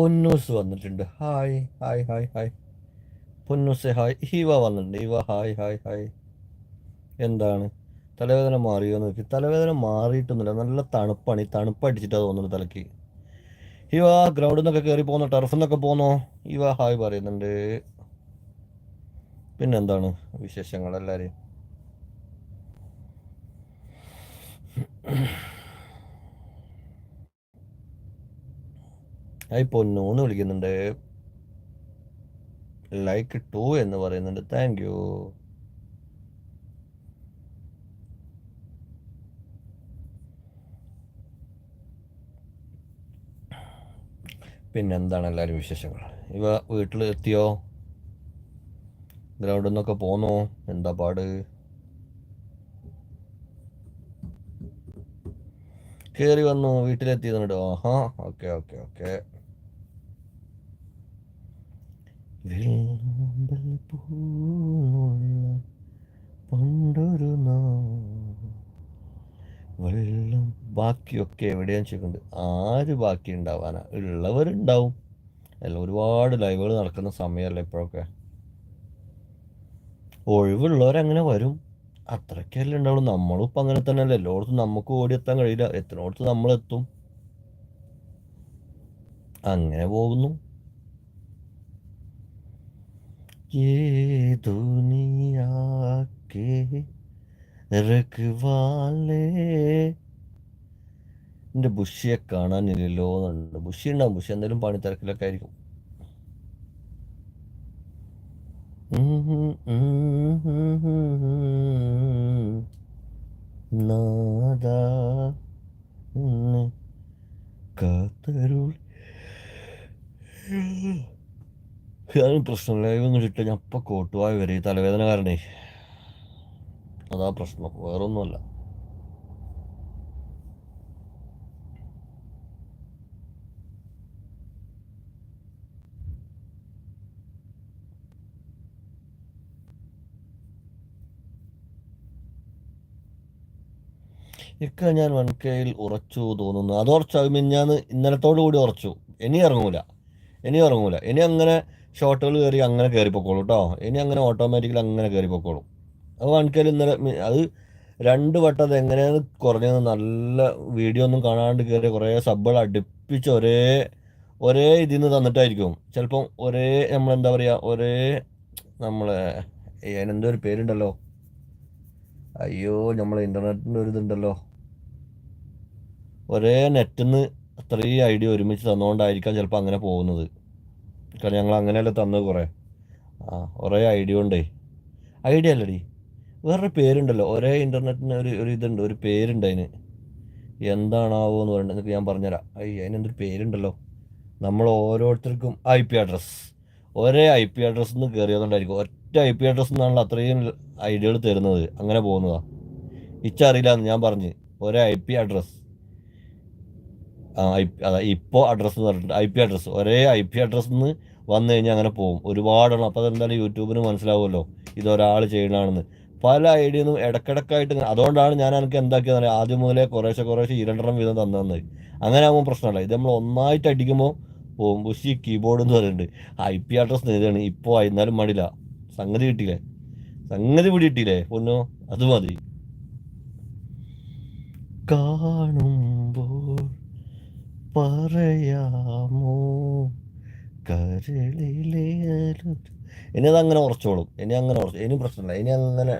പൊന്നൂസ് വന്നിട്ടുണ്ട്. Hi hi hi hi. Ponnus hi. ഹീവ വന്നിട്ടുണ്ട്. ഹീവ ഹായ് ഹായ് ഹായ്. എന്താണ്? തലവേദന മാറിയോ എന്ന് നോക്കി. തലവേദന മാറിയിട്ടൊന്നുമില്ല. നല്ല തണുപ്പാണ്. ഈ തണുപ്പ് അടിച്ചിട്ടാണ് തോന്നുന്നത് തലയ്ക്ക്. ഹീവ ഗ്രൗണ്ടിൽ നിന്നൊക്കെ കയറി പോകുന്നോ ടർഫിൽ നിന്നൊക്കെ പോകുന്നോ ഇവ ഹായ് പറയുന്നുണ്ട്. പിന്നെന്താണ് വിശേഷങ്ങൾ എല്ലാവരെയും ഹായ് പൊന്നൂന്ന് വിളിക്കുന്നുണ്ട്. ലൈക്ക് ടു എന്ന് പറയുന്നുണ്ട്. താങ്ക് യു പിന്നെന്താണ് എല്ലാവരും വിശേഷങ്ങൾ? ഇവ വീട്ടിൽ എത്തിയോ? ഗ്രൗണ്ടിൽ നിന്നൊക്കെ പോന്നോ? എന്താ പാട്? കയറി വന്നു? വീട്ടിലെത്തിയതുണ്ടോ ആഹാ ഓക്കെ ഓക്കെ ഓക്കെ. വെള്ളാമ്പൽ പൂവുള്ള പണ്ടൊരു വെള്ളം ബാക്കിയൊക്കെ എവിടെയാന്ന് ചോദിക്കുന്നുണ്ട്? ആര് ബാക്കി ഉണ്ടാവാനാ? ഉള്ളവരുണ്ടാവും. അല്ല ഒരുപാട് ലൈവുകൾ നടക്കുന്ന സമയമല്ല ഇപ്പോഴൊക്കെ? ഒഴിവുള്ളവരങ്ങനെ വരും. അത്രയ്ക്കല്ലേ ഉണ്ടാവുള്ളൂ. നമ്മളും ഇപ്പം അങ്ങനെ തന്നെ അല്ലേ എല്ലായിടത്തും നമുക്ക് ഓടിയെത്താൻ കഴിയില്ല. എത്രയോടത്ത് നമ്മളെത്തും? അങ്ങനെ പോകുന്നു. ये दुनिया के रखवाले എൻ്റെ ബുഷിയെ കാണാനില്ലല്ലോ എന്നുണ്ട് ബുഷി ഉണ്ടാവും ബുഷി എന്തെങ്കിലും പണിത്തിരക്കിലൊക്കെ ആയിരിക്കും നാദാ എന്നെ കാത്തരുൾ അതാണ് പ്രശ്നം ലൈവ് ഒന്നും ഇട്ട് ഞാൻ അപ്പം കോട്ടുവായി വരെ. തലവേദന കാരണേ. അതാ പ്രശ്നം. വേറൊന്നുമല്ല. ഇക്ക ഞാൻ വൺ കെയിൽ ഉറച്ചു തോന്നുന്നു. അത് ഉറച്ചു മിഞ്ഞാന്ന് ഇന്നലത്തോടു കൂടി ഉറച്ചു. ഇനി ഇറങ്ങൂല. ഇനി ഇറങ്ങൂല. ഇനി അങ്ങനെ ഷോട്ടുകൾ കയറി അങ്ങനെ കയറിപ്പോക്കോളൂ കേട്ടോ ഇനി അങ്ങനെ ഓട്ടോമാറ്റിക്കലി അങ്ങനെ കയറിപ്പോക്കോളും അത് വൺ കെയിൽ ഇന്നലെ അത് രണ്ട് വട്ടം അത് എങ്ങനെയാണ് കുറഞ്ഞത് നല്ല വീഡിയോ ഒന്നും കാണാണ്ട് കയറി കുറേ സബ്ബുകൾ അടുപ്പിച്ച് ഒരേ ഒരേ ഇതിൽ നിന്ന് തന്നിട്ടായിരിക്കും. ചിലപ്പം ഒരേ നമ്മളെന്താ പറയുക ഒരേ നമ്മളെ അതിനെന്തോ ഒരു പേരുണ്ടല്ലോ. അയ്യോ നമ്മളെ ഇന്റർനെറ്റിന്റെ ഒരു ഇതുണ്ടല്ലോ. ഒരേ നെറ്റിൽ നിന്ന് അത്രയും ഐഡിയ ഒരുമിച്ച് തന്നുകൊണ്ടായിരിക്കാം ചിലപ്പോൾ അങ്ങനെ പോകുന്നത്. കാരണം ഞങ്ങൾ അങ്ങനെയല്ലേ തന്നത് കുറേ. ആ ഒരേ ഐഡിയ ഉണ്ടേ. ഐഡിയ അല്ലടി. വേറൊരു പേരുണ്ടല്ലോ. ഒരേ ഇന്റർനെറ്റിന് ഒരു ഒരു ഇതുണ്ട്. ഒരു പേരുണ്ട് അതിന്. എന്താണാവോ എന്ന് പറയുന്നത് ഞാൻ പറഞ്ഞുതരാം. അയ്യ അതിനെന്തൊരു പേരുണ്ടല്ലോ. നമ്മൾ ഓരോരുത്തർക്കും ഐ പി അഡ്രസ്സ് ഒരേ ഐ പി അഡ്രസ്സിൽ നിന്ന് കയറിയതുകൊണ്ടായിരിക്കും ഒറ്റ ഐ പി അഡ്രസ്സിൽ നിന്നാണല്ലോ അത്രയും ഐഡിയകൾ തരുന്നത്. അങ്ങനെ പോകുന്നതാണ് ഇച്ചറിയില്ല എന്ന് ഞാൻ പറഞ്ഞ്. ഒരേ ഐ പി അഡ്രസ്സ് ഇപ്പോൾ അഡ്രസ്സ് പറഞ്ഞിട്ട് ഐ പി അഡ്രസ്സ് ഒരേ ഐ പി അഡ്രസ്സിൽ നിന്ന് വന്നു കഴിഞ്ഞാൽ അങ്ങനെ പോകും. ഒരുപാടെണ്ണം. അപ്പോൾ അതെന്തായാലും യൂട്യൂബിന് മനസ്സിലാവുമല്ലോ. ഇതൊരാൾ ചെയ്യണമെന്ന് പല ഐഡിയൊന്നും ഇടക്കിടക്കായിട്ട് അതുകൊണ്ടാണ് ഞാൻ എനിക്ക് എന്താക്കിയത് ആദ്യം മുതലേ കുറേശ്ശെ കുറേശ്ശെ ഇരണ്ടെണ്ണം വീതം തന്നു തന്നത് അങ്ങനെ ആകുമ്പോൾ പ്രശ്നമല്ല. ഇത് നമ്മൾ ഒന്നായിട്ട് അടിക്കുമ്പോൾ പോകും. ബുഷി കീബോർഡ് എന്ന് പറയുന്നുണ്ട്. ഐ പി അഡ്രസ്സ് നേതാണ് ഇപ്പോൾ എന്നാലും മടിയില്ല. സംഗതി കിട്ടിയില്ലേ? സംഗതി പിടി കിട്ടിയില്ലേ? പൊന്നോ അത് മതി. കാണുമ്പോൾ പറയാമോ? കരളിലെ ഇനി അതങ്ങനെ ഉറച്ചോളും. ഇനി അങ്ങനെ ഉറച്ചു ഇനി പ്രശ്നമില്ല. ഇനി അങ്ങനെ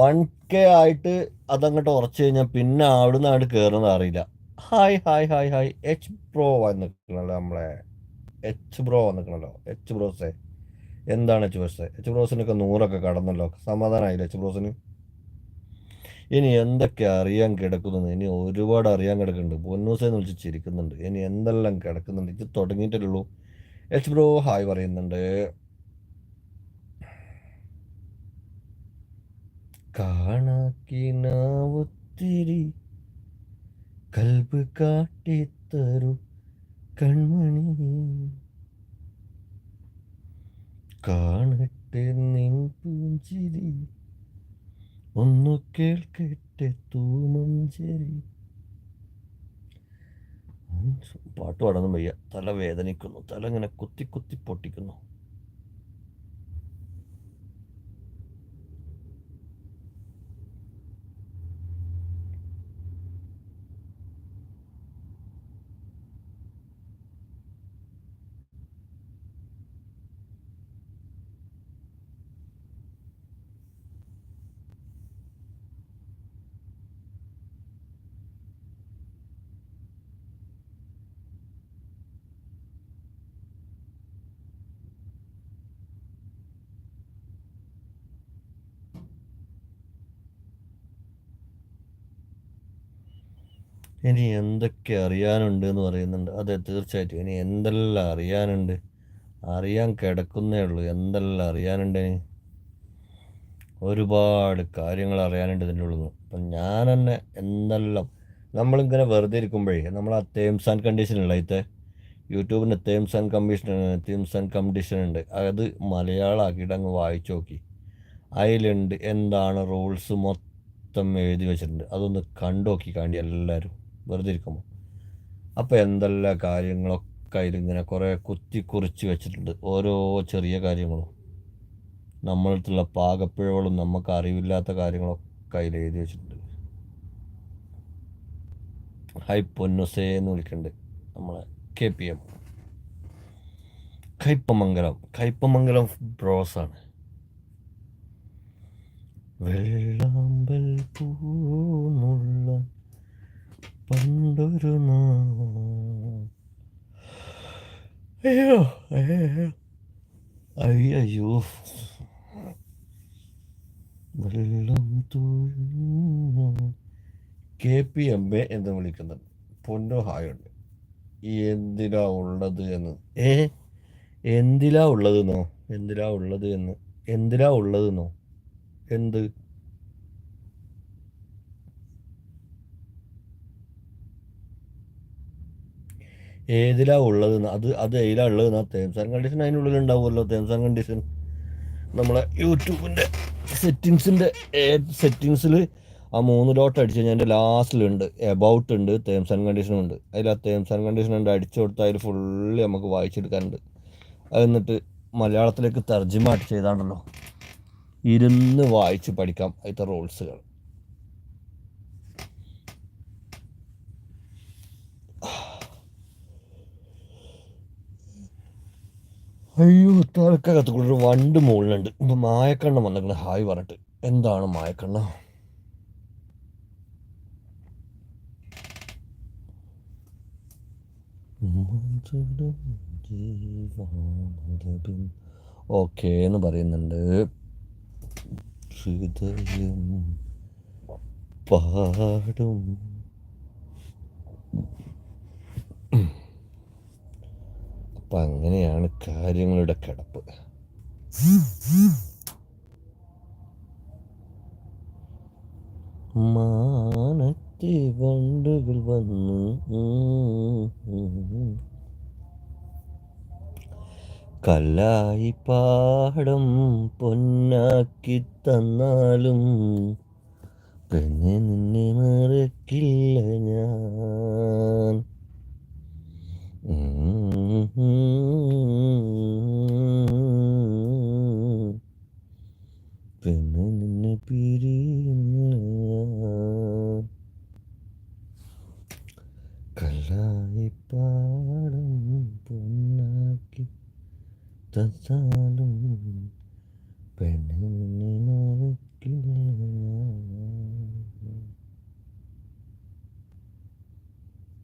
വൺ കെ ആയിട്ട് അതങ്ങോട്ട് ഉറച്ചു കഴിഞ്ഞാൽ പിന്നെ അവിടുന്ന് അങ്ങോട്ട് കയറുന്നത് അറിയില്ല. Hi hi hi hi H bro വന്നിട്ടുണ്ടല്ലോ നമ്മളെ. എച്ച് ബ്രോ വന്നിട്ടുണ്ടല്ലോ എച്ച് ബ്രോസേ എന്താണ് എച്ച് ബ്രോസേ എച്ച് ബ്രോസിനൊക്കെ നൂറൊക്കെ കടന്നല്ലോ. സമാധാനമായില്ല എച്ച് ബ്രോസിന് ഇനി എന്തൊക്കെ അറിയാൻ കിടക്കുന്നു? ഇനി ഒരുപാട് അറിയാൻ കിടക്കുന്നുണ്ട്. പൊന്നൂസെന്ന് വിളിച്ച് ചിരിക്കുന്നുണ്ട്. ഇനി എന്തെല്ലാം കിടക്കുന്നുണ്ട്? ഇത് തുടങ്ങിയിട്ടേ ഉള്ളൂ എച്ച് ബ്രോ ഹായ് പറയുന്നുണ്ട്. കാണാക്കിനാവൊത്തിരി കൽബ് കാട്ടിത്തരു കൺമണി. കാണട്ടെ നിൻ പുഞ്ചിരി. ഒന്നു കേൾക്കട്ടെ തൂമം തൂമഞ്ചേരി പാട്ട് പാടാനും വയ്യ. തല വേദനിക്കുന്നു തല ഇങ്ങനെ കുത്തി കുത്തി പൊട്ടിക്കുന്നു. ഇനി എന്തൊക്കെ അറിയാനുണ്ട് എന്ന് പറയുന്നുണ്ട്. അതെ തീർച്ചയായിട്ടും. ഇനി എന്തെല്ലാം അറിയാനുണ്ട്? അറിയാൻ കിടക്കുന്നേ ഉള്ളൂ. എന്തെല്ലാം അറിയാനുണ്ട് ഒരുപാട് കാര്യങ്ങൾ അറിയാനുണ്ട് ഇതിന്റെ ഉള്ളിൽ നിന്ന്. അപ്പം ഞാൻ തന്നെ എന്തെല്ലാം നമ്മളിങ്ങനെ വെറുതെ ഇരിക്കുമ്പോഴേ നമ്മൾ ആ തേംസ് ആൻഡ് കണ്ടീഷൻ ഉള്ള ഇത്തെ. യൂട്യൂബിന്റെ terms and commission terms and condition ഉണ്ട്. അത് മലയാളമാക്കിയിട്ട് അങ്ങ് വായിച്ചു നോക്കി. അതിലുണ്ട് എന്താണ് റൂൾസ് മൊത്തം എഴുതി വെച്ചിട്ടുണ്ട്. അതൊന്ന് കണ്ടു നോക്കി എല്ലാവരും. വെറുതെ ഇരിക്കുമ്പോൾ അപ്പോൾ എന്തെല്ലാം കാര്യങ്ങളൊക്കെ അതിലിങ്ങനെ കുറേ കുത്തി കുറിച്ച് വെച്ചിട്ടുണ്ട്. ഓരോ ചെറിയ കാര്യങ്ങളും. നമ്മളടുത്തുള്ള പാകപ്പിഴകളും നമുക്ക് അറിവില്ലാത്ത കാര്യങ്ങളൊക്കെ അതിൽ എഴുതി വെച്ചിട്ടുണ്ട്. ഹൈ പൊന്നുസേ എന്ന് വിളിക്കുന്നുണ്ട് നമ്മളെ K P M. Kaipamangalam. Kaipamangalam ബ്രോസാണ് വെള്ളാമ്പൽ പൂന്നുള്ള പണ്ടൊരു അയ്യോ അയ്യോ വെള്ളം തോഴുന്നു കെ പി എം എ എന്ന് വിളിക്കുന്നത് പൊന്നോ ഹായുണ്ട്. എന്തിനാ ഉള്ളത് എന്ന്? ഏ? എന്തിലാ ഉള്ളതെന്നോ? എന്തിനാ ഉള്ളത് എന്ന്? എന്തിലാ ഉള്ളതെന്നോ? എന്ത്? ഏതിലാ ഉള്ളത് അത് അത് ഏതിലാ ഉള്ളത് ടേംസ് ആൻഡ് കണ്ടീഷൻ അതിനുള്ളിൽ ഉണ്ടാവുമല്ലോ ടേംസ് ആൻഡ് കണ്ടീഷൻ നമ്മളെ യൂട്യൂബിന്റെ സെറ്റിങ്സിന്റെ സെറ്റിങ്സിൽ ആ മൂന്ന് ഡോട്ട് അടിച്ച് കഴിഞ്ഞാൽ എന്റെ ലാസ്റ്റിലുണ്ട് എബൌട്ട് ഉണ്ട് ടേംസ് ആൻഡ് കണ്ടീഷനും ഉണ്ട്. അതിൽ ആ ടേംസ് ആൻഡ് കണ്ടീഷൻ ഉണ്ട് അടിച്ചു കൊടുത്താൽ അതിൽ ഫുള്ളി നമുക്ക് വായിച്ചെടുക്കാനുണ്ട്. അത് എന്നിട്ട് മലയാളത്തിലേക്ക് തർജിമ ചെയ്താണല്ലോ ഇരുന്ന് വായിച്ച് പഠിക്കാം. അതിന്റെ റൂൾസുകൾ അയ്യോ തലക്കകത്ത് കൂടെ വണ്ട് മുകളിലുണ്ട്. ഇപ്പം മായക്കണ്ണ വന്നിട്ടുണ്ട് ഹായ് പറഞ്ഞിട്ട്. എന്താണ് മായക്കണ്ണ? ഓക്കെ എന്ന് പറയുന്നുണ്ട്. പാടും. അപ്പം അങ്ങനെയാണ് കാര്യങ്ങളുടെ കിടപ്പ്. മാനത്തെ വണ്ടുകൾ വന്നു കല്ലായി പാടം പൊന്നാക്കി തന്നാലും പെണ്ണെ നിന്നെ മറക്കില്ല ഞാൻ.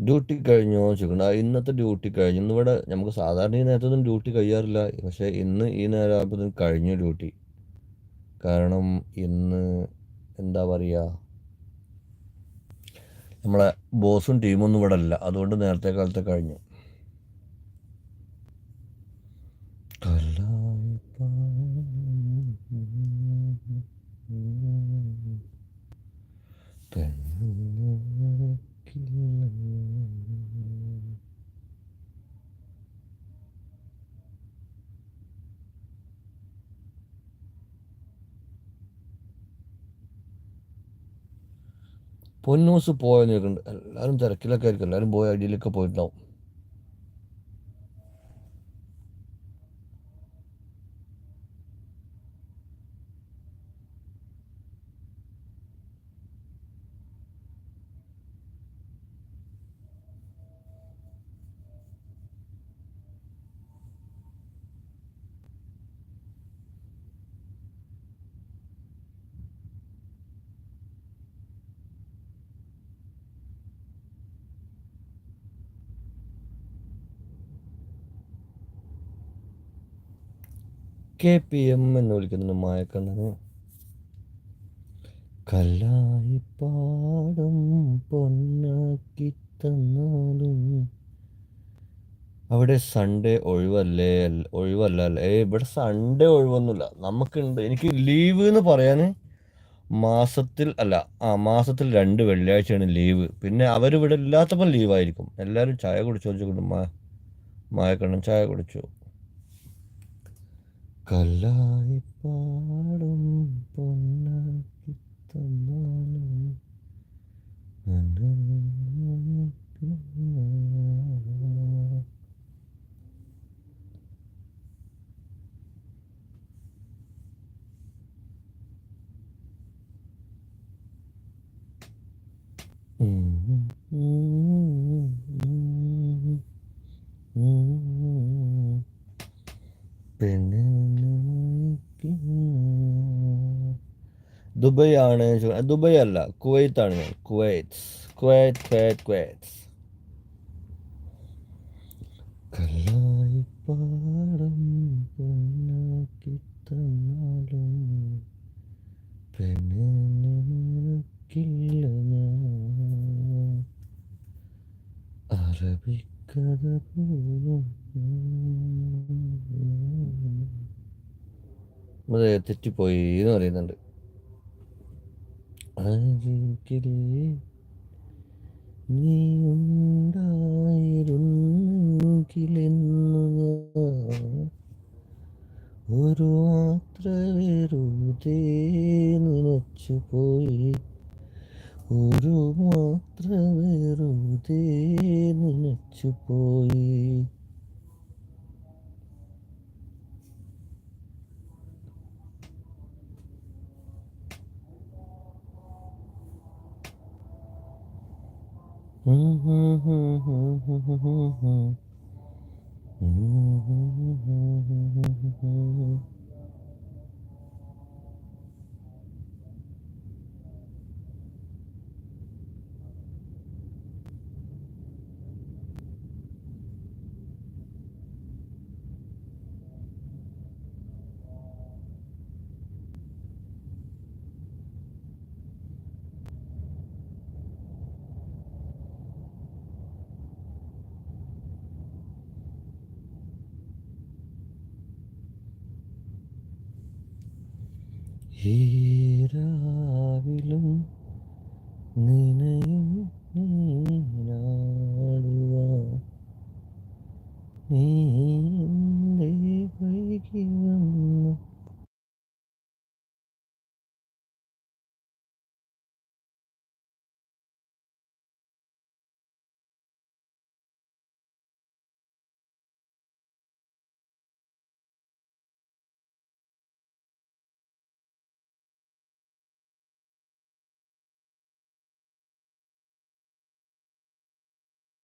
ഡ്യൂട്ടി കഴിഞ്ഞോ ചോദിക്കണം ഇന്നത്തെ ഡ്യൂട്ടി കഴിഞ്ഞു ഇന്നിവിടെ നമുക്ക് സാധാരണ ഈ നേരത്തൊന്നും ഡ്യൂട്ടി കഴിയാറില്ല. പക്ഷെ ഇന്ന് ഈ നേരം ആകുമ്പോഴത്തേനും കഴിഞ്ഞു ഡ്യൂട്ടി കാരണം ഇന്ന് എന്താ പറയുക നമ്മളെ ബോസും ടീമും ഒന്നും ഇവിടെ അല്ല. അതുകൊണ്ട് നേരത്തെ കാലത്തെ കഴിഞ്ഞു. തന്നെ പൊന്നൂസ് പോയെന്ന് ചോദിക്കുന്നുണ്ട് എല്ലാവരും തിരക്കിലൊക്കെ ആയിരിക്കും. എല്ലാവരും പോയ അടിയിലൊക്കെ പോയിട്ടുണ്ടാവും. കെ പി എം എന്ന് വിളിക്കുന്നുണ്ട് മായക്കണ്ണന് കല്ലായി പാടും പൊന്നാക്കി തന്നാലും. അവിടെ സൺഡേ ഒഴിവല്ലേ? ഒഴിവല്ല അല്ലേ? ഇവിടെ സൺഡേ ഒഴിവൊന്നുമില്ല. നമുക്കുണ്ട്. എനിക്ക് ലീവ് എന്ന് പറയാൻ മാസത്തിൽ അല്ല ആ മാസത്തിൽ രണ്ട് വെള്ളിയാഴ്ചയാണ് ലീവ് പിന്നെ അവരിവിടെ ഇല്ലാത്തപ്പോൾ ലീവായിരിക്കും എല്ലാവരും ചായ കുടിച്ചു വെച്ചിട്ടുണ്ട് മാ മായക്കണ്ണൻ ചായ കുടിച്ചു. കല്ലായി ദുബൈ ആണ് ദുബൈ അല്ല കുവൈത്ത് ആണ് ഞാൻ. Kuwait Kuwait Kuwait Kuwait. Kallayi പാടം പൊന്നാക്കി തന്നാലും പെണ്ണില്ല ഞാൻ. അറബിക്കഥ പോലും തെറ്റിപ്പോയി എന്ന് പറയുന്നുണ്ട്. അരികിലേ നീ ഉണ്ടായിരുന്നെങ്കിലെന്നു ഒരു മാത്ര വെറുതെ നനച്ചു പോയി. ഒരു മാത്ര വെറുതെ നനച്ചു പോയി. Mm-hmm. mm-hmm. mm-hmm. mm-hmm. ഏരാവിലും നിനയും നീനാടുക നീ